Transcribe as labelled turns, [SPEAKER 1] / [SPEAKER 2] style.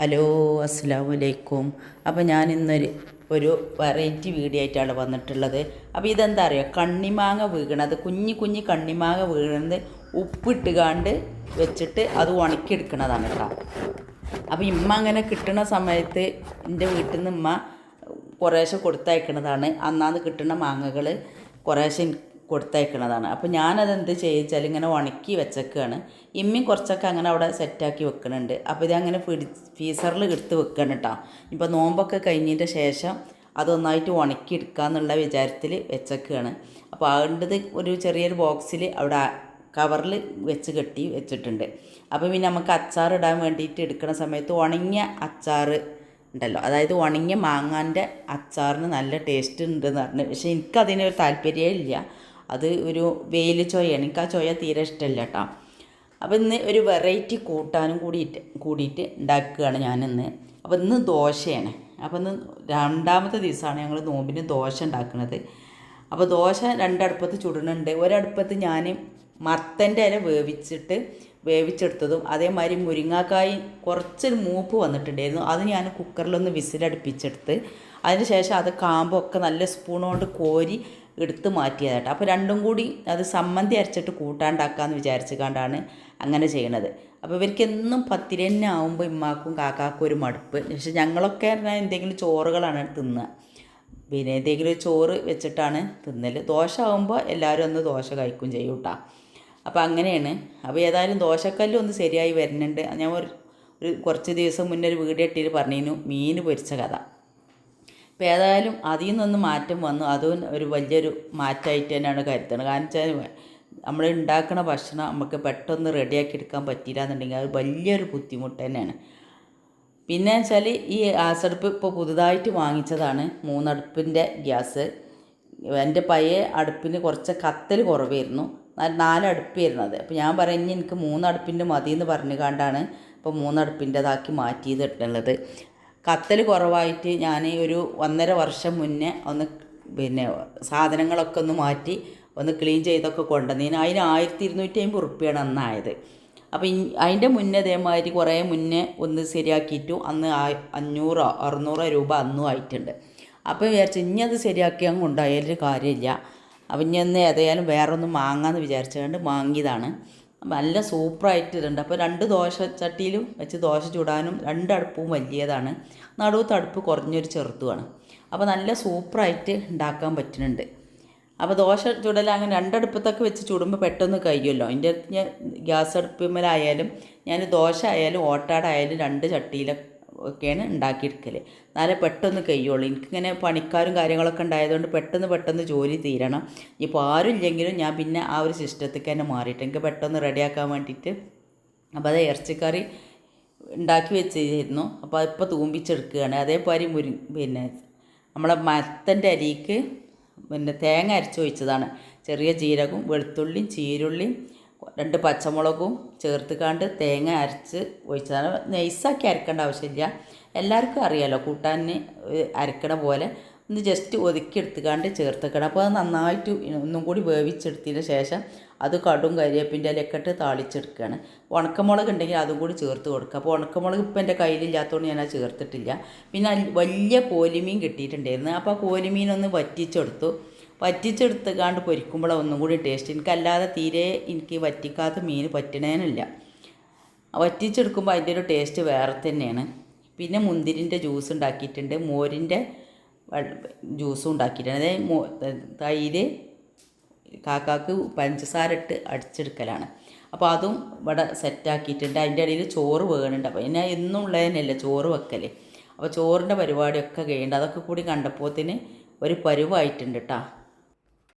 [SPEAKER 1] Hello അസ്സാം വലൈക്കും അപ്പോൾ ഞാൻ ഇന്നൊരു ഒരു വെറൈറ്റി വീഡിയോ ആയിട്ടാണ് വന്നിട്ടുള്ളത്. അപ്പോൾ ഇതെന്താ അറിയുക കണ്ണിമാങ്ങ വീഴണത് കുഞ്ഞു കുഞ്ഞി കണ്ണിമാങ്ങ വീഴുന്നത് ഉപ്പിട്ടുകാണ്ട് വെച്ചിട്ട് അത് ഉണക്കിയെടുക്കണതാണ് കേട്ടോ. അപ്പോൾ ഇമ്മ അങ്ങനെ കിട്ടുന്ന സമയത്ത് എന്റെ വീട്ടിൽ നിന്ന് ഇമ്മ കുറേശ്ശെ കൊടുത്തയക്കണതാണ്. അന്നാന്ന് കിട്ടുന്ന മാങ്ങകൾ കുറേശ്ശെ കൊടുത്തയക്കണതാണ്. അപ്പോൾ ഞാനത് എന്ത് ചെയ്യിച്ചാൽ ഇങ്ങനെ ഉണക്കി വെച്ചേക്കാണ്. ഇമ്മിയും കുറച്ചൊക്കെ അങ്ങനെ അവിടെ സെറ്റാക്കി വെക്കുന്നുണ്ട് അപ്പോൾ ഇതങ്ങനെ ഫ്രിഡ്ജ് ഫീസറിൽ എടുത്ത് വെക്കണം കേട്ടോ ഇപ്പോൾ നോമ്പൊക്കെ കഴിഞ്ഞതിന്റെ ശേഷം അതൊന്നായിട്ട് ഉണക്കി എടുക്കാന്നുള്ള വിചാരത്തിൽ വെച്ചേക്കാണ്. അപ്പോൾ അതുകൊണ്ടത് ഒരു ചെറിയൊരു ബോക്സിൽ അവിടെ കവറിൽ വെച്ച് കെട്ടി വെച്ചിട്ടുണ്ട്. അപ്പോൾ പിന്നെ നമുക്ക് അച്ചാർ ഇടാൻ വേണ്ടിയിട്ട് എടുക്കുന്ന സമയത്ത് ഉണങ്ങിയ അച്ചാർ ഉണ്ടല്ലോ. അതായത് ഉണങ്ങിയ മാങ്ങാന്റെ അച്ചാറിന് നല്ല ടേസ്റ്റ് ഉണ്ടെന്ന് പറഞ്ഞു. പക്ഷേ എനിക്കതിനൊരു താല്പര്യമേ ഇല്ല. അത് ഒരു വെയിൽ ചോയയാണ്. എനിക്ക് ആ ചോയ തീരെ ഇഷ്ടമല്ല കേട്ടോ അപ്പോൾ ഇന്ന് ഒരു വെറൈറ്റി കൂട്ടാനും കൂടിയിട്ട് കൂടിയിട്ട് ഉണ്ടാക്കുകയാണ് ഞാനിന്ന്. അപ്പോൾ ഇന്ന് ദോശയാണ്. അപ്പോൾ ഇന്ന് രണ്ടാമത്തെ ദിവസമാണ് ഞങ്ങൾ നോമ്പിന് ദോശ ഉണ്ടാക്കുന്നത് അപ്പോൾ ദോശ രണ്ടടുപ്പത്ത് ചുടുന്നുണ്ട് ഒരടുപ്പത്ത് ഞാൻ മത്തന്റെ ഇല വേവിച്ചിട്ട് വേവിച്ചെടുത്തതും അതേമാതിരി മുരിങ്ങാക്കായി കുറച്ചൊരു മൂപ്പ് വന്നിട്ടുണ്ടായിരുന്നു. അത് ഞാൻ കുക്കറിലൊന്ന് വിസിലടുപ്പിച്ചെടുത്ത്. അതിന് ശേഷം അത് കാമ്പൊക്കെ നല്ല സ്പൂൺ കൊണ്ട് കോരി എടുത്ത് മാറ്റിയതായിട്ട് അപ്പോൾ രണ്ടും കൂടി അത് സമ്മന്തി അരച്ചിട്ട് കൂട്ടാണ്ടാക്കാമെന്ന് വിചാരിച്ചു കണ്ടാണ് അങ്ങനെ ചെയ്യണത്. അപ്പോൾ ഇവർക്ക് എന്നും പത്തിരി തന്നെ ഇമ്മാക്കും കാക്കാക്കും ഒരു മടുപ്പ്. പക്ഷെ ഞങ്ങളൊക്കെ എന്തെങ്കിലും ചോറുകളാണ് തിന്നുക. പിന്നെ എന്തെങ്കിലും ചോറ് വെച്ചിട്ടാണ് തിന്നൽ. ദോശ ആകുമ്പോൾ എല്ലാവരും ഒന്ന് ദോശ കഴിക്കും ചെയ്യും കേട്ടോ. അപ്പോൾ അങ്ങനെയാണ്. അപ്പോൾ ഏതായാലും ദോശക്കല്ലും ഒന്ന് ശരിയായി വരുന്നുണ്ട്. ഞാൻ ഒരു ഒരു കുറച്ച് ദിവസം മുന്നേ ഒരു വീഡിയോ ഇട്ടിട്ട് പറഞ്ഞിരുന്നു. മീൻ പൊരിച്ച കഥ. അപ്പോൾ ഏതായാലും അതിൽ നിന്ന് മാറ്റം വന്നു. അതും ഒരു വലിയൊരു മാറ്റമായിട്ട് തന്നെയാണ് കരുതുന്നത്. കാരണം വെച്ചാൽ നമ്മൾ ഉണ്ടാക്കുന്ന ഭക്ഷണം നമുക്ക് പെട്ടെന്ന് റെഡിയാക്കി എടുക്കാൻ പറ്റിയില്ല എന്നുണ്ടെങ്കിൽ അത് വലിയൊരു ബുദ്ധിമുട്ട് തന്നെയാണ്. പിന്നെ വെച്ചാൽ ഈ ഗ്യാസടുപ്പ് ഇപ്പോൾ പുതുതായിട്ട് വാങ്ങിച്ചതാണ്. മൂന്നടുപ്പിന്റെ ഗ്യാസ്. എന്റെ പയ്യെ അടുപ്പിന് കുറച്ച് കത്തൽ കുറവായിരുന്നു. നാല് അടുപ്പായിരുന്നു അത്. അപ്പോൾ ഞാൻ പറഞ്ഞ് എനിക്ക് മൂന്നടുപ്പിന്റെ മതി എന്ന് പറഞ്ഞു കണ്ടാണ് ഇപ്പോൾ മൂന്നടുപ്പിന്റെതാക്കി മാറ്റിയതിട്ടുള്ളത് കത്തൽ കുറവായിട്ട് ഞാൻ ഒരു ഒന്നര വർഷം മുന്നേ ഒന്ന് പിന്നെ സാധനങ്ങളൊക്കെ ഒന്ന് മാറ്റി ഒന്ന് ക്ലീൻ ചെയ്തൊക്കെ കൊണ്ടുവന്നതിന് അതിന് ആയിരത്തി ഇരുന്നൂറ്റി അമ്പത് ഉറുപ്പ്യാണ് അന്നായത്. അപ്പോൾ അതിന്റെ മുന്നേ ഇതേമാതിരി കുറേ മുന്നേ ഒന്ന് ശരിയാക്കിയിട്ടു അന്ന് അഞ്ഞൂറോ അറുന്നൂറോ രൂപ അന്നും ആയിട്ടുണ്ട്. അപ്പോൾ വിചാരിച്ചു ഇനി അത് ശരിയാക്കിയാൽ കൊണ്ടായാലൊരു കാര്യമില്ല. അപ്പം ഇനി ഒന്ന് ഏതായാലും വേറൊന്നും വാങ്ങാമെന്ന് വിചാരിച്ചുകൊണ്ട് വാങ്ങിയതാണ്. നല്ല സൂപ്പറായിട്ടുണ്ട് അപ്പോൾ രണ്ട് ദോശ ചട്ടിയിലും വെച്ച് ദോശ ചുടാനും രണ്ട് അടുപ്പും വലിയതാണ്. നടുവത്തെ അടുപ്പ് കുറഞ്ഞൊരു ചെറുത്തുമാണ് അപ്പോൾ നല്ല സൂപ്പറായിട്ട് ഉണ്ടാക്കാൻ പറ്റുന്നുണ്ട്. അപ്പോൾ ദോശ ചുടൽ അങ്ങനെ രണ്ടടുപ്പത്തൊക്കെ വെച്ച് ചുടുമ്പോൾ പെട്ടെന്ന് കഴിയുമല്ലോ. അടുത്ത് ഞാൻ ഗ്യാസ് അടുപ്പിന്മേലായാലും ഞാൻ ദോശ ആയാലും ഓട്ടാടായാലും രണ്ട് ചട്ടിയിലൊക്കെയാണ് ഉണ്ടാക്കിയെടുക്കൽ എന്നാലേ പെട്ടെന്ന് കഴിയുള്ളൂ എനിക്കിങ്ങനെ പണിക്കാരും കാര്യങ്ങളൊക്കെ ഉണ്ടായതുകൊണ്ട് പെട്ടെന്ന് പെട്ടെന്ന് ജോലി തീരണം. ഇപ്പോൾ ആരും ഇല്ലെങ്കിലും ഞാൻ പിന്നെ ആ ഒരു സിസ്റ്റത്തേക്ക് തന്നെ മാറിയിട്ട് എനിക്ക് പെട്ടെന്ന് റെഡിയാക്കാൻ വേണ്ടിയിട്ട് അപ്പോൾ അത് ഇറച്ചിക്കറി ഉണ്ടാക്കി വെച്ചിരുന്നു. അപ്പോൾ അതിപ്പോൾ തൂമ്പിച്ചെടുക്കുകയാണ്. അതേപോലെ മുരി പിന്നെ നമ്മളെ മത്തന്റെ അരിക്ക് പിന്നെ തേങ്ങ അരച്ച് ചെറിയ ജീരകവും വെളുത്തുള്ളിയും ചീരുള്ളിയും രണ്ട് പച്ചമുളകും ചേർത്തുകാണ്ട് തേങ്ങ അരച്ച് ഒഴിച്ചതാണ് നൈസാക്കി അരക്കേണ്ട ആവശ്യമില്ല. എല്ലാവർക്കും അറിയാമല്ലോ കൂട്ടാൻ അരക്കണ പോലെ ഒന്ന് ജസ്റ്റ് ഒതുക്കി എടുത്തുകാണ്ട് ചേർത്തേക്കണം അപ്പോൾ അത് നന്നായിട്ട് ഒന്നും കൂടി വേവിച്ചെടുത്തതിന് ശേഷം അത് കടും കരിയേപ്പിന്റെ ഇലയൊക്കെ ഇട്ട് താളിച്ചെടുക്കുകയാണ്. ഉണക്കമുളക് ഉണ്ടെങ്കിൽ അതും കൂടി ചേർത്ത് കൊടുക്കുക. അപ്പോൾ ഉണക്കമുളക് ഇപ്പം എന്റെ കയ്യിലില്ലാത്തതുകൊണ്ട് ഞാൻ അത് ചേർത്തിട്ടില്ല. പിന്നെ വലിയ കോലിമീൻ കിട്ടിയിട്ടുണ്ടായിരുന്നു. അപ്പോൾ ആ കോലിമീനൊന്ന് വറ്റിച്ചെടുത്തു. വറ്റിച്ചെടുത്തുകാണ്ട് പൊരിക്കുമ്പോഴാണ് ഒന്നും കൂടി ടേസ്റ്റ് എനിക്കല്ലാതെ തീരെ എനിക്ക് വറ്റിക്കാത്ത മീൻ പറ്റണേനില്ല. വറ്റിച്ചെടുക്കുമ്പോൾ അതിന്റെ ഒരു ടേസ്റ്റ് വേറെ തന്നെയാണ്. പിന്നെ മുന്തിരിന്റെ ജ്യൂസ് ഉണ്ടാക്കിയിട്ടുണ്ട്. മോരിന്റെ ജ്യൂസും ഉണ്ടാക്കിയിട്ടുണ്ട്. അതായത് തൈര് കാക്കാക്ക് പഞ്ചസാര ഇട്ട് അടിച്ചെടുക്കലാണ്. അപ്പോൾ അതും ഇവിടെ സെറ്റാക്കിയിട്ടുണ്ട് അതിന്റെ ഇടയിൽ ചോറ് വേണുണ്ട്. അപ്പോൾ പിന്നെ എന്നും ഉള്ളതിനല്ലേ ചോറ് വെക്കൽ അപ്പോൾ ചോറിന്റെ പരിപാടിയൊക്കെ കഴിയുന്നുണ്ട് അതൊക്കെ കൂടി കണ്ടപ്പോത്തിന് ഒരു പരുവായിട്ടുണ്ട് കേട്ടോ